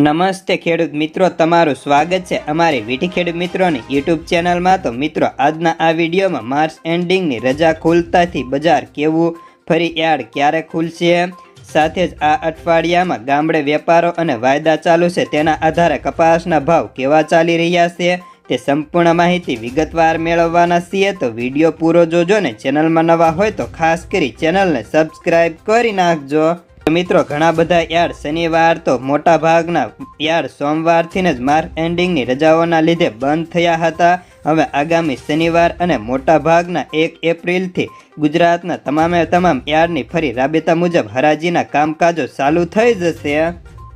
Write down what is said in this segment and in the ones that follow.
નમસ્તે ખેડૂત મિત્રો, તમારું સ્વાગત છે અમારી વીટી ખેડૂત મિત્રોની યુટ્યુબ ચેનલમાં. તો મિત્રો, આજના આ વિડીયોમાં માર્ચ એન્ડિંગની રજા ખુલતાથી બજાર કેવું, ફરી યાર્ડ ક્યારે ખુલશે? સાથે જ આ અઠવાડિયામાં ગામડે વેપારો અને વાયદા ચાલુ છે, તેના આધારે કપાસના ભાવ કેવા ચાલી રહ્યા છે? તે સંપૂર્ણ માહિતી વિગતવાર મેળવવાના છીએ. તો વીડિયો પૂરો જોજો ને ચેનલમાં નવા હોય તો ખાસ કરી ચેનલને સબસ્ક્રાઈબ કરી નાખજો. મિત્રો, ઘણા બધા યાર શનિવાર તો મોટા ભાગના યાર્ડ સોમવારથી જ માર્ક એન્ડિંગની રજાઓના લીધે બંધ થયા હતા. હવે આગામી શનિવાર અને મોટા ભાગના એક એપ્રિલથી ગુજરાતના તમામે તમામ યાર્ડની ફરી રાબેતા મુજબ હરાજીના કામકાજો ચાલુ થઈ જશે.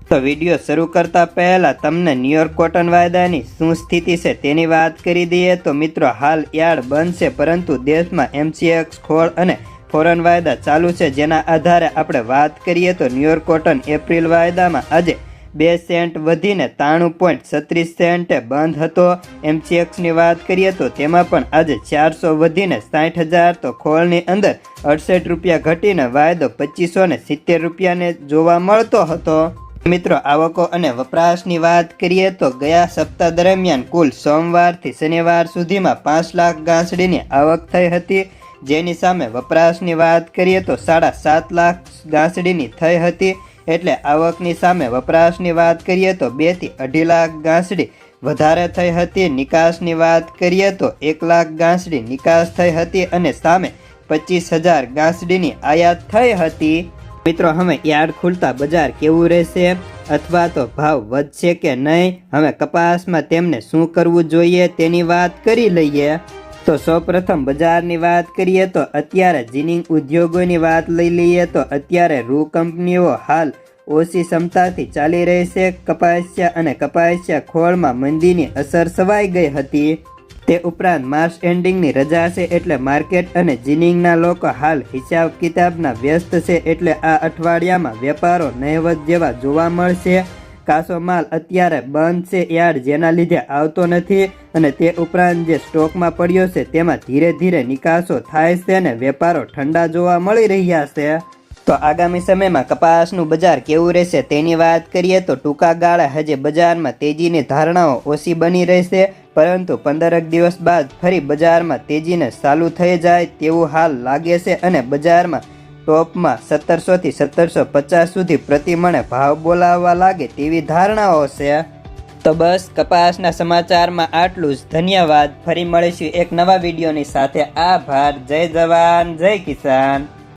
તો વીડિયો શરૂ કરતા પહેલા તમને ન્યુયોર્ક કોટન વાયદાની શું સ્થિતિ છે તેની વાત કરી દઈએ. તો મિત્રો, હાલ યાર્ડ બંધ છે પરંતુ દેશમાં એમસીએક્સ ખોળ અને ફોરેન વાયદા ચાલુ છે, જેના આધારે આપણે વાત કરીએ તો ન્યુયોર્ક કોટન એપ્રિલ વાયદામાં આજે બે સેન્ટ વધીને ત્રાણું પોઈન્ટ છત્રીસ સેન્ટે બંધ હતો. એમસીએક્સની વાત કરીએ તો તેમાં પણ આજે ચારસો વધીને સાઠ હજાર, તો ખોળની અંદર અડસઠ રૂપિયા ઘટીને વાયદો પચીસો ને સિત્તેર રૂપિયાને જોવા મળતો હતો. મિત્રો, આવકો અને વપરાશની વાત કરીએ તો ગયા સપ્તાહ દરમિયાન કુલ સોમવારથી શનિવાર સુધીમાં પાંચ લાખ ગાંસડીની આવક થઈ હતી. જેની સામે વપરાશની વાત કરીએ તો સાડા સાત લાખ ગાંસડીની થઈ હતી. એટલે આવકની સામે વપરાશની વાત કરીએ તો બેથી અઢી લાખ ગાંસડી વધારે થઈ હતી. નિકાસની વાત કરીએ તો એક લાખ ગાંસડી નિકાસ થઈ હતી અને સામે પચીસ હજાર ગાંસડીની આયાત થઈ હતી. મિત્રો, હવે યાર્ડ ખુલતા બજાર કેવું રહેશે? અથવા તો ભાવ વધશે કે નહીં? હવે કપાસમાં તેમને શું કરવું જોઈએ તેની વાત કરી લઈએ. તો સૌપ્રથમ બજારની વાત કરીએ તો અત્યારે જીનિંગ ઉદ્યોગોની વાત લઈ લઈએ તો અત્યારે રૂ કંપનીઓ હાલ ઓછી ક્ષમતાથી ચાલી રહી છે. કપાસિયા અને કપાસિયા ખોળમાં મંદીની અસર સવાઈ ગઈ હતી. તે ઉપરાંત માર્ચ એન્ડિંગની રજા છે એટલે માર્કેટ અને જીનિંગના લોકો હાલ હિસાબ કિતાબના વ્યસ્ત છે એટલે આ અઠવાડિયામાં વેપારો નહેવત જેવા જોવા મળશે. કાચો માલ અત્યારે બંધ છે યાર્ડ જેના લીધે આવતો નથી અને તે ઉપરાંત જે સ્ટોકમાં પડ્યો છે તેમાં ધીરે ધીરે નિકાસો થાય છે અને વેપારો ઠંડા જોવા મળી રહ્યા છે. તો આગામી સમયમાં કપાસનું બજાર કેવું રહેશે તેની વાત કરીએ તો ટૂંકા ગાળે હજી બજારમાં તેજીની ધારણાઓ ઓછી બની રહેશે, પરંતુ પંદરક દિવસ બાદ ફરી બજારમાં તેજીને ચાલુ થઈ જાય તેવું હાલ લાગે છે અને બજારમાં ટોપમાં સત્તરસોથી સત્તરસો પચાસ સુધી પ્રતિમણે ભાવ બોલાવવા લાગે તેવી ધારણાઓ છે. તો બસ, કપાસના સમાચારમાં આટલું જ. ધન્યવાદ. ફરી મળીશું એક નવા વિડીયોની સાથે. આભાર. જય જવાન. જય કિસાન.